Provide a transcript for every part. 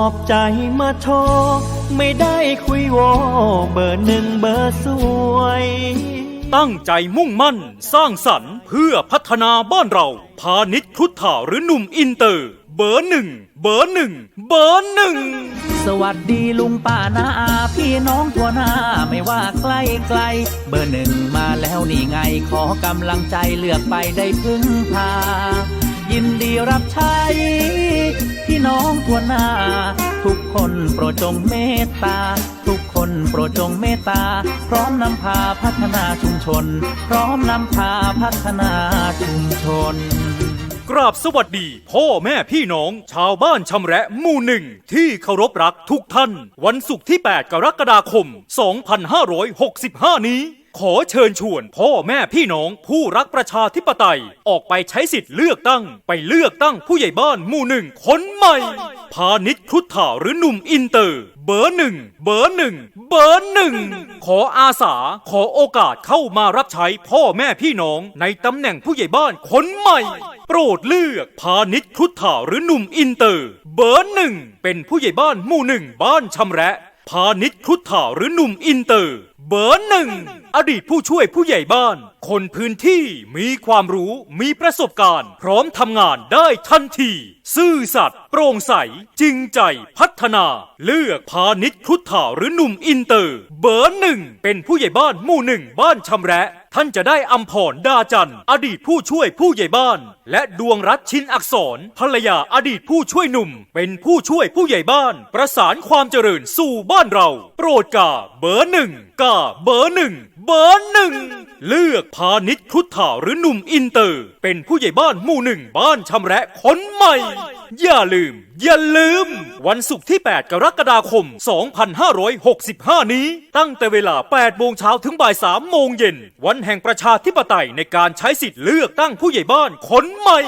อบใจมาโชว์ไม่ได้คุยโวเบอร์หนึ่งเบอร์สวย ตั้งใจมุ่งมั่น สร้างสรรค์เพื่อพัฒนาบ้านเรา พาณิชย์ครุฑถาหรือหนุ่มอินเตอร์ เบอร์หนึ่งเบอร์หนึ่งเบอร์หนึ่งสวัสดีลุงป้านาอาพี่น้องทั่วหน้าไม่ว่าใกล้ไกล เบอร์หนึ่งมาแล้วนี่ไงขอกำลังใจเลือกไปได้พึ่งพา ยินดีรับใช้ พี่น้องทั่วหน้า ทุกคนโปรดจงเมตตา ทุกคนโปรดจงเมตตา พร้อมนำพาพัฒนาชุมชน พร้อมนำพาพัฒนาชุมชนกราบสวัสดี พ่อแม่พี่น้อง ชาวบ้านชำแระหมู่หนึ่ง ที่เคารพรักทุกท่าน วันศุกร์ที่ 8 กรกฎาคม 2565 นี้ ขอเชิญชวนพ่อแม่พี่น้องผู้รักประชาธิปไตยออกไปใช้สิทธิ์เลือกตั้ง ไปเลือกตั้งผู้ใหญ่บ้านหมู่หนึ่งคนใหม่ พาณิชย์ครุฑถาหรือหนุ่มอินเตอร์ เบอร์หนึ่งเบอร์หนึ่งเบอร์หนึ่งขออาสาขอโอกาสเข้ามารับใช้พ่อแม่พี่น้องในตำแหน่งผู้ใหญ่บ้านคนใหม่ โปรดเลือกพาณิชย์ครุฑถาหรือหนุ่มอินเตอร์ เบอร์หนึ่งเป็นผู้ใหญ่บ้านหมู่หนึ่งบ้านชำแระพาณิชย์ครุฑถาหรือหนุ่มอินเตอร์ เบอร์หนึ่ง อดีตผู้ช่วยผู้ใหญ่บ้าน คนพื้นที่มีความรู้มีประสบการณ์ พร้อมทำงานได้ทันที ซื่อสัตย์โปร่งใส จริงใจพัฒนา เลือกพาณิชย์ครุฑถาหรือหนุ่มอินเตอร์ เบอร์หนึ่ง เป็นผู้ใหญ่บ้านหมู่หนึ่งบ้านชำแระท่านจะได้อัมพรดาจันอดีตผู้ช่วยผู้ใหญ่บ้าน และดวงรัตชินอักษรภรรยาอดีตผู้ช่วยหนุ่ม เป็นผู้ช่วยผู้ใหญ่บ้าน ประสานความเจริญสู่บ้านเรา โปรดกาเบอร์หนึ่งกาเบอร์หนึ่งเบอร์หนึ่งเลือกพาณิชย์ครุฑถาหรือหนุ่มอินเตอร์ เป็นผู้ใหญ่บ้านหมู่หนึ่งบ้านชำแระคนใหม่ อย่าลืม อย่าลืม วันศุกร์ที่ 8 กรกฎาคม 2565 นี้ ตั้งแต่เวลา 8 โมงเช้าถึงบ่าย 3 โมงเย็น วันแห่งประชาธิปไตยในการใช้สิทธิ์เลือกตั้งผู้ใหญ่บ้านคนใหม่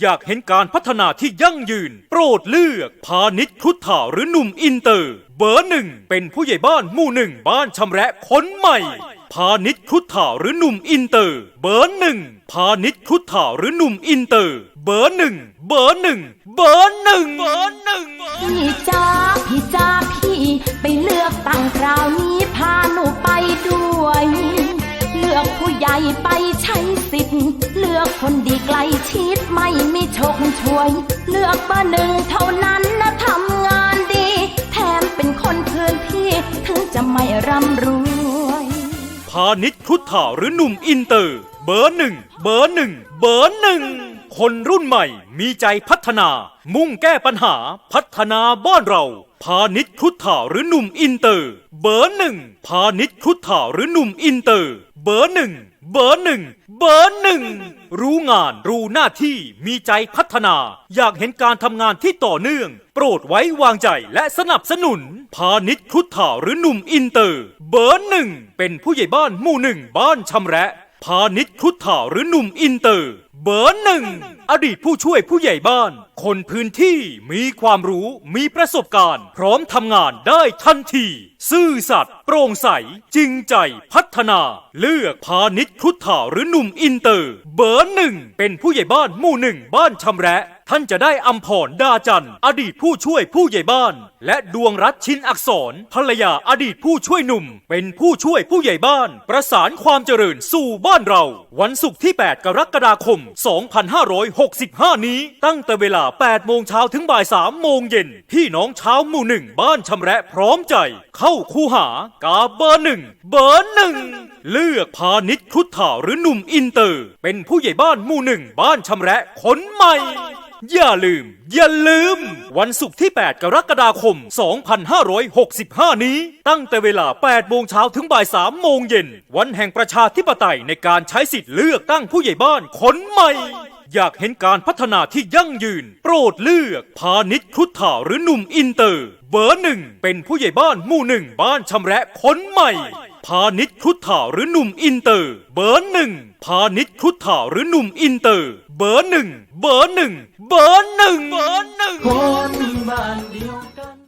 อยากเห็นการพัฒนาที่ยั่งยืน โปรดเลือกพาณิชย์ครุฑถาหรือหนุ่มอินเตอร์ เบอร์หนึ่งเป็นผู้ใหญ่บ้านหมู่หนึ่งบ้านชำแระคนใหม่ พาณิชย์ครุฑถาหรือหนุ่มอินเตอร์ เบอร์หนึ่งพาณิชย์ครุฑถาหรือหนุ่มอินเตอร์ เบอร์หนึ่งเบอร์หนึ่งเบอร์หนึ่งเบอร์หนึ่งพี่จ้ คนดีใกล้ชิดไม่มีชกช่วย เลือกเบอร์หนึ่งเท่านั้นนะทำงานดี แถมเป็นคนพื้นที่ ถึงจะไม่ร่ำรวย พาณิชย์ครุฑถาหรือหนุ่มอินเตอร์ เบอร์หนึ่งเบอร์หนึ่งเบอร์หนึ่งคนรุ่นใหม่มีใจพัฒนา มุ่งแก้ปัญหาพัฒนาบ้านเรา พาณิชย์ครุฑถาหรือหนุ่มอินเตอร์ เบอร์หนึ่งพาณิชย์ครุฑถาหรือหนุ่มอินเตอร์ เบอร์หนึ่งเบอร์หนึ่ง เบอร์หนึ่ง รู้งานรู้หน้าที่มีใจพัฒนา อยากเห็นการทำงานที่ต่อเนื่อง โปรดไว้วางใจและสนับสนุน พาณิชย์ครุฑถาหรือหนุ่มอินเตอร์ เบอร์หนึ่ง เป็นผู้ใหญ่บ้านหมู่หนึ่งบ้านชำแระ พาณิชย์ครุฑถาหรือหนุ่มอินเตอร์ เบอร์หนึ่ง อดีตผู้ช่วยผู้ใหญ่บ้าน คนพื้นที่มีความรู้มีประสบการณ์ พร้อมทำงานได้ทันที ซื่อสัตย์โปร่งใส จริงใจพัฒนา เลือกพาณิชย์ครุฑถาหรือหนุ่มอินเตอร์ เบอร์หนึ่ง เป็นผู้ใหญ่บ้านหมู่หนึ่งบ้านชำแระท่านจะได้อัมพรดาจันอดีตผู้ช่วยผู้ใหญ่บ้าน และดวงรัตชินอักษรภรรยาอดีตผู้ช่วยหนุ่ม เป็นผู้ช่วยผู้ใหญ่บ้าน ประสานความเจริญสู่บ้านเรา วันศุกร์ที่ 8 กรกฎาคม65 นี้ ตั้งแต่เวลา 8 โมงเช้าถึงบ่าย 3 โมงเย็น พี่น้องชาวหมู่หนึ่งบ้านชำแระพร้อมใจ เข้าคูหากาเบอร์หนึ่งเบอร์หนึ่งเลือกพาณิชย์ครุฑถาหรือหนุ่มอินเตอร์ เป็นผู้ใหญ่บ้านหมู่หนึ่งบ้านชำแระคนใหม่อย่าลืม อย่าลืม วันศุกร์ที่ 8 กรกฎาคม 2565 นี้ ตั้งแต่เวลา 8 โมงเช้าถึงบ่าย 3 โมงเย็น วันแห่งประชาธิปไตยในการใช้สิทธิ์เลือกตั้งผู้ใหญ่บ้านคนใหม่ อยากเห็นการพัฒนาที่ยั่งยืน โปรดเลือก พาณิชย์ครุฑถาหรือหนุ่มอินเตอร์ เบอร์หนึ่งเป็นผู้ใหญ่บ้านหมู่หนึ่งบ้านชำแระคนใหม่ พาณิชย์ครุฑถาหรือหนุ่มอินเตอร์ เบอร์หนึ่งพาณิชย์ครุฑถาหรือหนุ่มอินเตอร์ เบอร์หนึ่งเบอร์หนึ่งเบอร์หนึ่งเบอร์หนึ่งคนบ้านเดียวกัน